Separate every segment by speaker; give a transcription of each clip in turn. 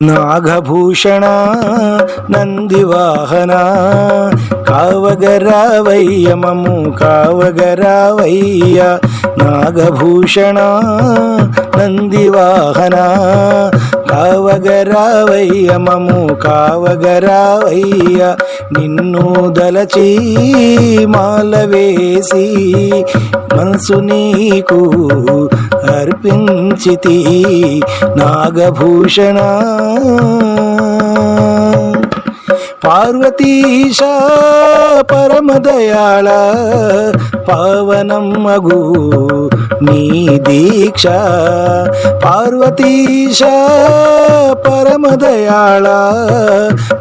Speaker 1: నాగభూషణ నందివాహన కావగరావయ్య మము కావగరావయ్య నాగభూషణ నందివాహన కావగరావయ్య మము కావగరావయ్య నిన్ను దలచి మాల వేసి మనసు నీకు అర్పించితి నాగభూషణ. పార్వతీశ పరమదయాళ పావనమ్మగు నీ దీక్ష పార్వతీశ పరమదయాళ.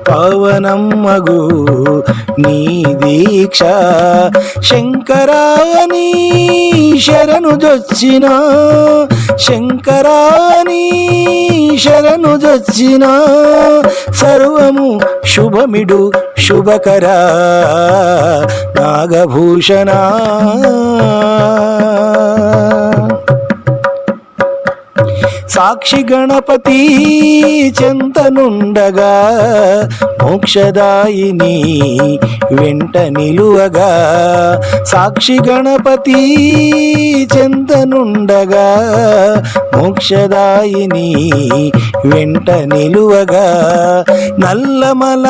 Speaker 1: పవనమ్మగు నీ దీక్ష శంకరాని శరణు జొచ్చిన శంకరాని శరణు జొచ్చిన సర్వము శుభమిడు శుభకరా. నాగభూషణ సాక్షి గణపతి చెంతనుండగా మోక్షదాయిని వెంట నిలువగా. సాక్షి గణపతి చెంతనుండగా మోక్షదాయిని వెంట నిలువగా. నల్లమల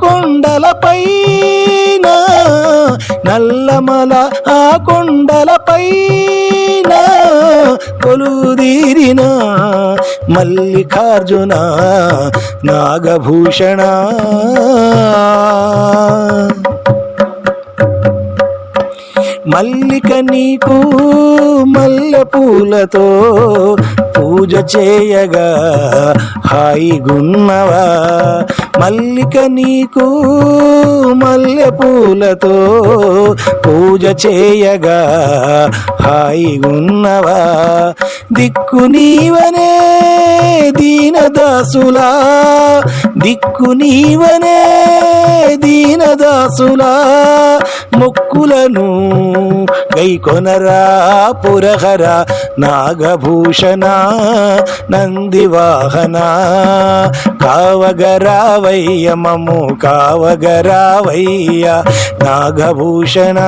Speaker 1: కొండలపై నల్లమల ఆ కొండలపై కొలుదీరిన మల్లికార్జున నాగభూషణ. మల్లిక నీకు మల్లె పూలతో పూజ చేయగా హాయిగున్నవా? మల్లిక నీకు మల్లె పూలతో పూజ చేయగా హాయి ఉన్నవా? దిక్కు నీవనే దీనదాసులా. దిక్కు నీవనే దీనదాసులా. ముక్కులను గైకొనరా పురహర నాగభూషణ నందివాహన. కావగరావయ్య మము కావగరావయ్య. నాగభూషణ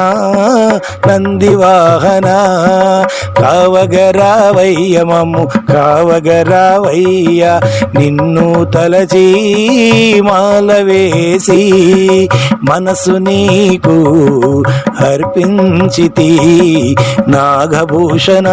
Speaker 1: నందివాహన. కావగరావయ్య మము కావగరావయ్య. నిన్ను తలచి మాల వేసి మనసు నీకు అర్పించితి నాగభూషణ.